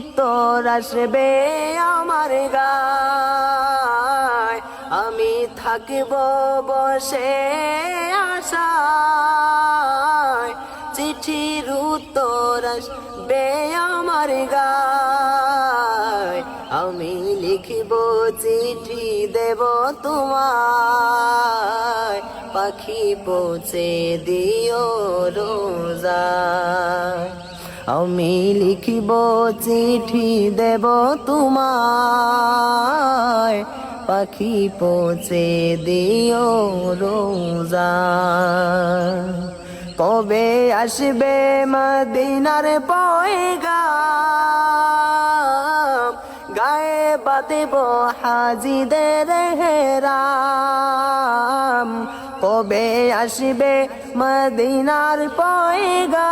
উত্তর আসবে আমার গায়। আমি থাকিব বসে আশায়। চিঠির উত্তর আসবে আমার গায়। আমি লিখিব চিঠি, দেব তোমায়। পাখি পৌঁছে দিও রোজায়। আমি লিখিব চিঠি দেব তোমায়। পাখি পৌঁছে দিও রোজায় কবে আসবে মদিনার পয়গাম? গায়ে বাদেব হাজিদের হেরাম। কবে আসবে মদিনার পয়গাম,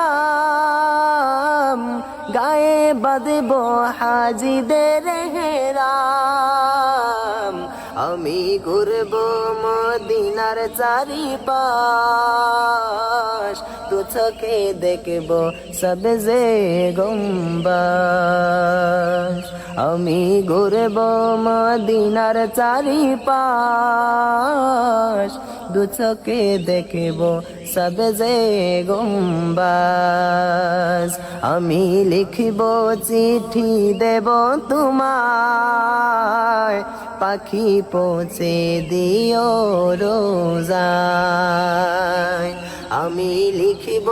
গায়ে বাদেব হাজিদের হেরাম। আমি ঘুরব মদিনার চারিপাশ দু চোখে দেখব সবজে গম্বাস আমি ঘুরব মদিনার চারিপাশ দু চোখে দেখব সবজে গম্বাস আমি লিখব চিঠি দেব তোমায়, পাখি পৌঁছে দিও রোজায়। আমি লিখিব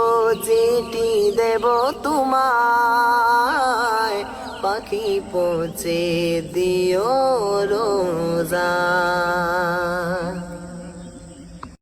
চিঠি দেব তোমায়, পাখি পৌঁছে দিও রোজায়।